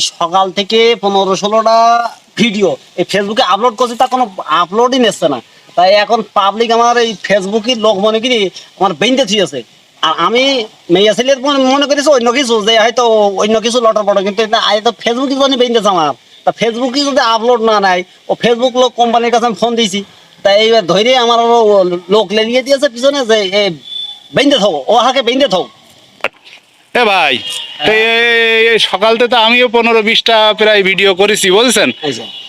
সকাল থেকে পনেরো ভিডিও। ফেসবুকে আপলোড এখন পাবলিক আমার এই ফেসবুকের লোক মনে করি আমার বেঁধে থিয়েছে আর আমি মেয়ে ছেলের মনে- করেছি অন্য কিছু, যে হয়তো অন্য কিছু লটার পটর, কিন্তু আজ তো ফেসবুকে জন্য বেঁধেছে আমার। তা ফেসবুকে যদি আপলোড না নাই ও ফেসবুক লোক কোম্পানির কাছে আমি ফোন দিয়েছি। তাই এইবার ধরে আমার আরও লোক লেলিয়ে দিয়েছে পিছনে যে বেঁধে থাকো ও হাকে বেঁধে থাকো এ ভাই এই- সকালতে তো আমিও পনেরো বিশটা প্রায় ভিডিও করেছি বলছেন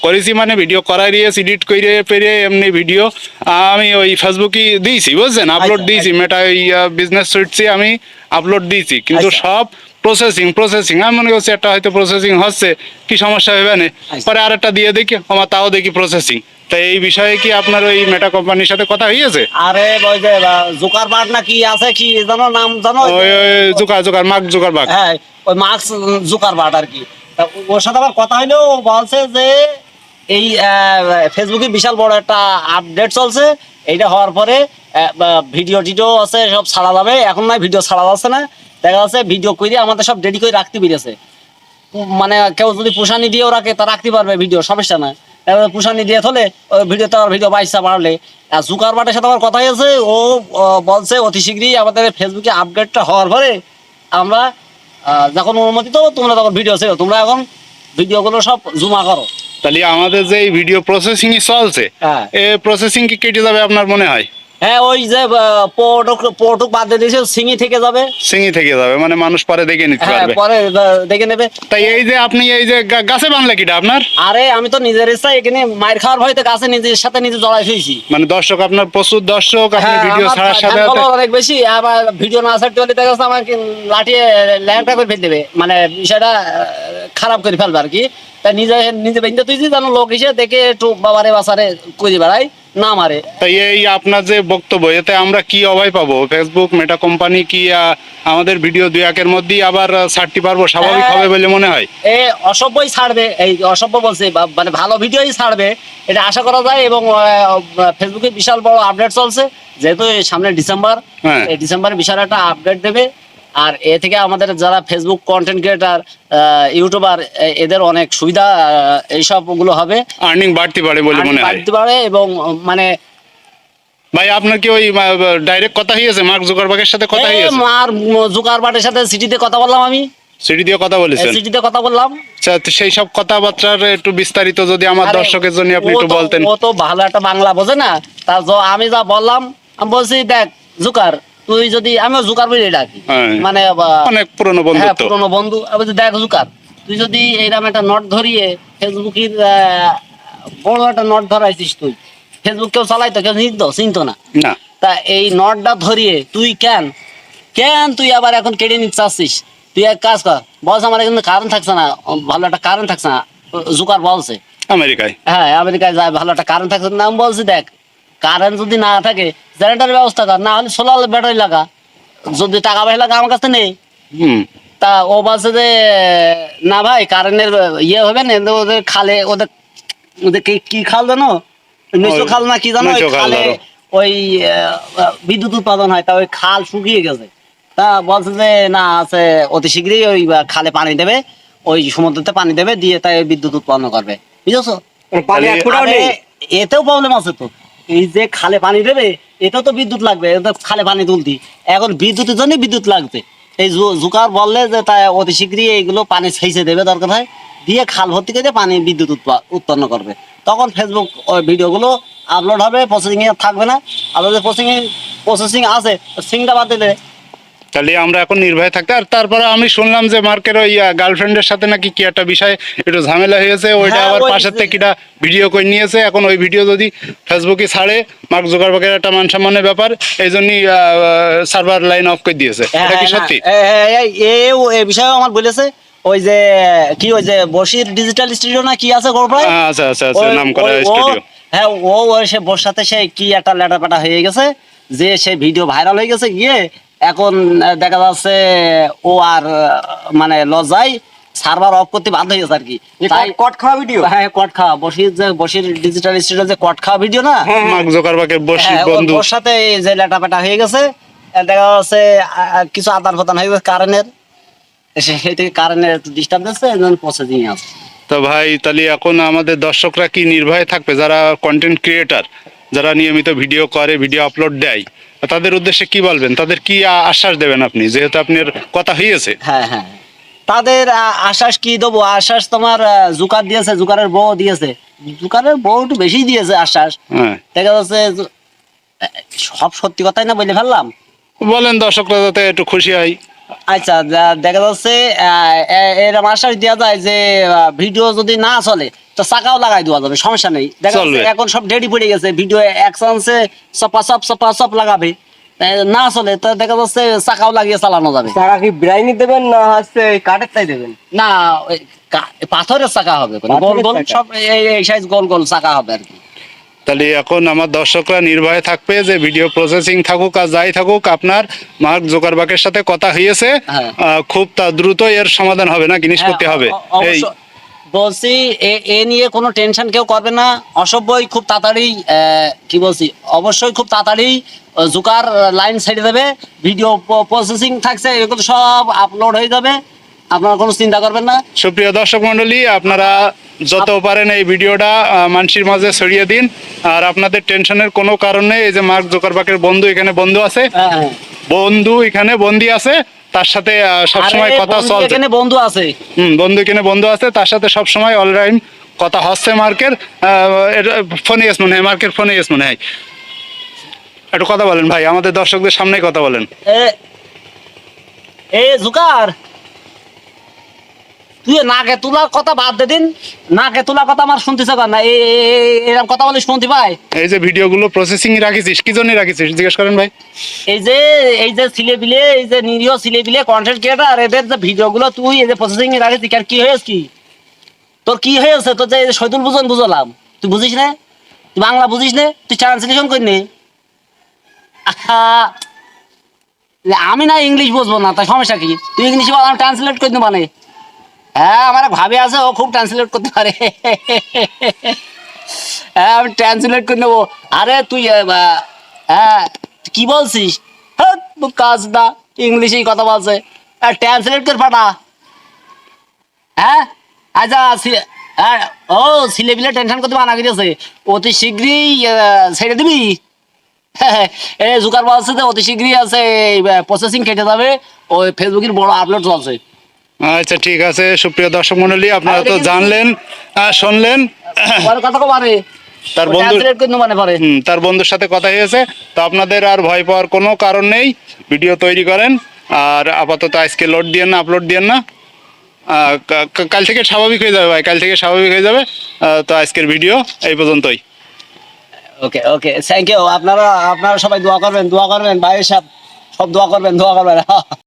করেছি মানে ভিডিও করাই দিয়ে এডিট করে পেরে এমনি ভিডিও আমি ওই ফেসবুকে দিয়েছি বুঝছেন? আপলোড আচ্ছা, দিয়েছি মেটা ওই বিজনেস সুইটসে আমি আপলোড দিয়েছি কিন্তু আচ্ছা। সব প্রসেসিং প্রসেসিং আমি মনে করছি একটা হয়তো প্রসেসিং হচ্ছে কি সমস্যা হবে না? আচ্ছা। পরে আরেকটা দিয়ে দেখি আমার তাও দেখি প্রসেসিং এই বিষয়ে কি আপনার ওই মেটা কোম্পানির সাথে কথা হয়েছে আরে ওই যে জোকার বাট না কি আছে কি জানো নাম জানো? ওই জোকার জোকার জোকার হ্যাঁ ওই মার্কস জোকার বাট আর কি। তা ওর সাথে আবার কথা হইল বলছে যে এই ফেসবুকে বিশাল বড় একটা আপডেট চলছে। এইটা হওয়ার পরে ভিডিও টিডিও আছে সব ছাড়া যাবে। এখন নয় ভিডিও ছাড়া যাচ্ছে না। দেখা যাচ্ছে ভিডিও করে আমাদের সব রেডি করে রাখতে পেরেছে। মানে কেউ যদি পুষানি দিয়েও রাখে তা রাখতে পারবে ভিডিও সমস্যা না এবার পুষানি দিয়ে থলে ভিডিও বাইসা বাড়লে। আর জুকার বাটের সাথে আমার কথাই আছে ও বলছে অতি শীঘ্রই আমাদের ফেসবুকে আপডেটটা হওয়ার পরে আমরা যখন অনুমতি তো তোমরা তখন ভিডিও ছিল তোমরা এখন ভিডিওগুলো সব জুমা করো। তাহলে আমাদের যে ভিডিও প্রসেসিং চলছে হ্যাঁ। এ প্রসেসিং কি কেটে যাবে আপনার মনে হয়? হ্যাঁ ওই যে পোটক পোটক বাদ দিয়ে দিয়েছে সিঙ্গি থেকে যাবে। সিঙ্গি থেকে যাবে মানে মানুষ পরে দেখে নিতে হ্যাঁ পারবে। পরে দেখে নেবে। তাই এই যে আপনি এই যে গাছে বানলে কিটা আপনার? আরে আমি তো নিজের এখানে মায়ের খাওয়ার ভয়তে গাছে নিজের সাথে নিজে জড়াই ফেলছি। মানে দর্শক আপনার প্রচুর দর্শক আপনি হ্যাঁ, ভিডিও ছাড়ার সাথে অনেক বেশি আবার ভিডিও না ছাড়তে হলে দেখা যাচ্ছে আমাকে লাঠিয়ে ল্যাংটা করে ফেলে দেবে। মানে বিষয়টা খারাপ করে ফেলবে আর কি। তাই নিজে নিজে বেঁধে তুই জানো লোক হিসেবে দেখে একটু বাবারে বাসারে করে বেড়াই না মারে। তাই এই আপনার যে বক্তব্য এতে আমরা কি অভয় পাবো? ফেসবুক মেটা কোম্পানি কি আমাদের ভিডিও দুই একের মধ্যেই আবার ছাড়তে পারব? স্বাভাবিক। হবে বলে মনে হয়? এ অসভ্যই ছাড়বে। এই অসভ্য বলছে মানে ভালো ভিডিওই ছাড়বে। এটা আশা করা যায় এবং ফেসবুকে বিশাল বড় আপডেট চলছে। যেহেতু সামনে ডিসেম্বর হ্যাঁ। এই ডিসেম্বরে বিশাল একটা আপডেট দেবে। আর এ থেকে আমাদের যারা ফেসবুক কন্টেন্ট ক্রিয়েটার ইউটিউবার এদের অনেক সুবিধা আহ, এইসবগুলো হবে। আর্নিং বাড়তে পারে বলে মনে হয়। বাড়তে পারে এবং মানে ভাই আপনার কি ওই ডাইরেক্ট কথা হয়েছে মার্ক জুকারবাগের সাথে কথা হয়েছে মার জুকার বাটের সাথে সিটিতে কথা বললাম আমি। সিটি দিয়ে কথা বলেছেন? সিটিতে কথা বললাম। আচ্ছা সেই সব কথাবার্তার একটু বিস্তারিত যদি আমার দর্শকের জন্য আপনি একটু বলতেন। ও তো ভালো একটা বাংলা বোঝে না। তা আমি যা বললাম আমি বলছি দেখ জুকার তুই যদি আমি জুকার বলে ডাকি। হ্যাঁ। মানে অনেক পুরনো হ্যাঁ বন্ধুত্ব। পুরনো বন্ধু আমি দেখ জুকার তুই যদি এইরকম একটা নোট ধরিয়ে ফেসবুকের বড় একটা নোট ধরাইছিস তুই ফেসবুক কেউ চালাইতো কেউ চিনতো চিনতো না। তা এই নটটা ধরিয়ে তুই কেন? কেন তুই আবার এখন কেটে নিতে চাচ্ছিস? তুই এক কাজ কর বলছ আমার কিন্তু কারণ থাকছে না ভালো একটা কারণ থাকছে না জুকার বলছে। আমেরিকায়। হ্যাঁ আমেরিকায় যায় ভালো একটা কারেন্ট থাকছে না আমি বলছি দেখ। কারেন্ট যদি না থাকে জেনারেটার ব্যবস্থা কর না হলে সোলার ব্যাটারি লাগা। যদি টাকা পয়সা লাগা আমার কাছে নেই হুম। তা ও বলছে যে না ভাই কারেন্টের ইয়ে হবে না ওদের খালে ওদের ওদের কি কি খাল জানো? নিচু খাল না কি জানো? ওই খালে ওই বিদ্যুৎ উৎপাদন হয় তা ওই খাল শুকিয়ে গেছে। তা বলছে যে না আছে অতি শীঘ্রই ওই খালে পানি দেবে ওই সমুদ্রতে পানি দেবে দিয়ে তাই বিদ্যুৎ উৎপন্ন করবে। বুঝেছ? এতেও প্রবলেম আছে তো। এই যে খালে পানি দেবে, এটা তো বিদ্যুৎ লাগবে খালে পানি তুলতি। এখন বিদ্যুতের জন্য বিদ্যুৎ লাগবে এই জুকার বললে যে তাই অতি শীঘ্রই এইগুলো পানি ছেঁচে দেবে, দরকার হয়। দিয়ে খাল ভর্তি করে পানি বিদ্যুৎ উৎপা- উৎপন্ন করবে। তখন ফেসবুক ভিডিওগুলো আপলোড হবে প্রসেসিংয়ে থাকবে না। যদি প্রসেসিং প্রসেসিং আছে সিংটা বাদ দিলে তাহলে আমরা এখন নির্ভয় থাকতে আর তারপরে আমি শুনলাম যে মার্কের ওই গার্লফ্রেন্ডের সাথে নাকি কি একটা বিষয় একটু ঝামেলা হয়েছে ওইটা হ্যাঁ, আবার পাশের থেকে কিটা ভিডিও করে নিয়েছে। এখন ওই ভিডিও যদি ফেসবুকে ছাড়ে মার্ক জুকারবাগের একটা মান সম্মানের ব্যাপার এই জন্যই সার্ভার লাইন অফ করে দিয়েছে। হ্যাঁ, এটা কি হ্যাঁ, সত্যি? হ্যাঁ, হ্যাঁ, হ্যাঁ, এও এ বিষয়ে আমার বলেছে। ওই যে কি ওই যে বসির ডিজিটাল স্টুডিও না কি আছে হ্যাঁ, আচ্ছা আচ্ছা আচ্ছা নাম করা স্টুডিও হ্যাঁ ও ওই সে বোর সাথে সে কি একটা লেটা পেটা হয়ে গেছে যে সে ভিডিও ভাইরাল হয়ে গেছে গিয়ে এখন দেখা যাচ্ছে ও আর মানে লজ্জায় সার্ভার অফ করতে বাধ্য হয়েছে আর কি। তাই কট- খাওয়া ভিডিও হ্যাঁ কট খাওয়া। বসির যে বসির ডিজিটাল স্টুডিও যে কট খাওয়া ভিডিও না? মার্ক জোকারবার্গের বসি হ্যাঁ, ওর- বন্ধু। ওর সাথে এই যে লেটাপেটা হয়ে গেছে। দেখা যাচ্ছে কিছু আদান প্রদান হয়ে গেছে কারেন্টের সে- সেই থেকে কারেন্টের একটু ডিস্টার্ব দিচ্ছে এই জন্য প্রসেসিং আছে। তো ভাই তাহলে এখন আমাদের দর্শকরা কি নির্ভয়ে থাকবে? যারা কন্টেন্ট ক্রিয়েটার যারা নিয়মিত ভিডিও করে ভিডিও আপলোড দেয় তাদের উদ্দেশ্যে কি বলবেন? তাদের কি আশ্বাস দেবেন আপনি? যেহেতু আপনার কথা হয়েছে হ্যাঁ হ্যাঁ। তাদের আশ্বাস কি দেবো? আশ্বাস তোমার জুকার দিয়েছে জুকারের বউ দিয়েছে। জুকারের বউ একটু বেশি দিয়েছে আশ্বাস। হ্যাঁ। দেখা যাচ্ছে সব সত্যি কথাই না বলে ফেললাম? বলেন দর্শকরা যাতে একটু খুশি হয়। আচ্ছা দেখা যাচ্ছে আহ, এ- এরম আশ্বাস দেওয়া যায় যে ভিডিও যদি না চলে তো চাকাও লাগাই দেওয়া যাবে সমস্যা নেই। দেখা যাচ্ছে এখন সব ডেডি পড়ে গেছে ভিডিও অ্যাকশনসে সপা সপ সপা সপ লাগাবে। না চলে তো দেখা যাচ্ছে চাকাও লাগিয়ে চালানো যাবে। টাকা কি ব্রাইনি দেবেন না হচ্ছে কাঠের তাই দেবেন? না পাথরের চাকা হবে। গোল গোল সব এই- এই সাইজ গোল গোল চাকা হবে আর কি। তাহলে এখন আমার দর্শকরা নির্ভয়ে থাকবে যে ভিডিও প্রসেসিং থাকুক আর যাই থাকুক আপনার মার্ক জোকারবার্গের সাথে কথা হয়েছে হ্যাঁ। খুব তা দ্রুত এর সমাধান হবে না নিষ্পত্তি হ্যাঁ, হবে এই বলছি এ- নিয়ে কোনো টেনশন কেউ করবে না অসভ্যই খুব তাড়াতাড়ি কি বলছি অবশ্যই খুব তাড়াতাড়ি জোকার লাইন ছেড়ে দেবে ভিডিও প্রসেসিং থাকছে এগুলো সব আপলোড হয়ে যাবে আপনারা কোনো চিন্তা করবেন না। সুপ্রিয় দর্শক মন্ডলী আপনারা যত পারেন এই ভিডিওটা মানুষের মাঝে ছড়িয়ে দিন। আর আপনাদের টেনশনের কোনো কারণ এই যে মার্ক জোকারবার্গের বন্ধু এখানে বন্ধু আছে। হ্যাঁ, হ্যাঁ। বন্ধু এখানে বন্দি আছে তার সাথে সবসময় কথা চলছে। এখানে বন্ধু আছে। হুম বন্ধু এখানে বন্ধু আছে তার সাথে সবসময় অলরাইম কথা হচ্ছে মার্কের। ফোনে এস মনে হয় মার্কের ফোনে এস মনে হয়। একটু কথা বলেন ভাই আমাদের দর্শকদের সামনে কথা বলেন। এ এ জুকার। তুই নাকে তুলার কথা বাদ দে দিন। নাকে তুলার কথা আমার শুনতেছে না। এই এরকম কথা বলে শুনতে পাই? এই যে ভিডিওগুলো প্রসেসিং রাখিছিস কি জন্য রাখিছিস? জিজ্ঞেস করেন ভাই। এই যে এই যে ছেলে পিলে এই যে নিরীহ ছেলে পিলে কন্টেন্ট ক্রিয়েটার এদের যে ভিডিও গুলো তুই এই যে প্রসেসিং এ রাখিস আর কি হয়েছে কি? তোর কি হয়েছে? তোর যে শৈতুল বুঝন বুঝলাম। তুই বুঝিস না? তুই বাংলা বুঝিস না? তুই ট্রান্সলেশন করি নে? আহা, আমি না ইংলিশ বুঝব না তাই সমস্যা কি? তুই ইংলিশ বল ট্রান্সলেট করে দেবো মানে। হ্যাঁ আমার ভাবি আছে, ও খুব ট্রান্সলেট করতে পারে। হ্যাঁ আমি ট্রান্সলেট করে নেব। আরে, তুই হ্যাঁ কি বলছিস? হ্যাঁ কাজ না, ইংলিশেই কথা বলছে। ট্রান্সলেট করে পাঠা। হ্যাঁ আচ্ছা হ্যাঁ ও ছেলেপিলে টেনশন করতে মানা করেছে অতি শীঘ্রই ছেড়ে দিবি? এ, জুকার বলছে অতি শীঘ্রই আছে প্রসেসিং কেটে যাবে। ওই ফেসবুকের বড় আপলোড চলছে। আচ্ছা ঠিক আছে সুপ্রিয় দর্শক মন্ডলী আপনারা তো জানলেন শুনলেন। তার বন্ধু মানে তার বন্ধুর সাথে কথা হয়েছে তো আপনাদের আর ভয় পাওয়ার কোনো কারণ নেই। ভিডিও তৈরি করেন আর আপাতত আজকে লোড দিয়েন না আপলোড দিয়েন না। কাল থেকে স্বাভাবিক হয়ে যাবে ভাই কাল থেকে স্বাভাবিক হয়ে যাবে। তো আজকের ভিডিও এই পর্যন্তই। ওকে ওকে থ্যাংক ইউ আপনারা আপনারা সবাই দোয়া করবেন দোয়া করবেন ভাই সব সব দোয়া করবেন দোয়া করবেন।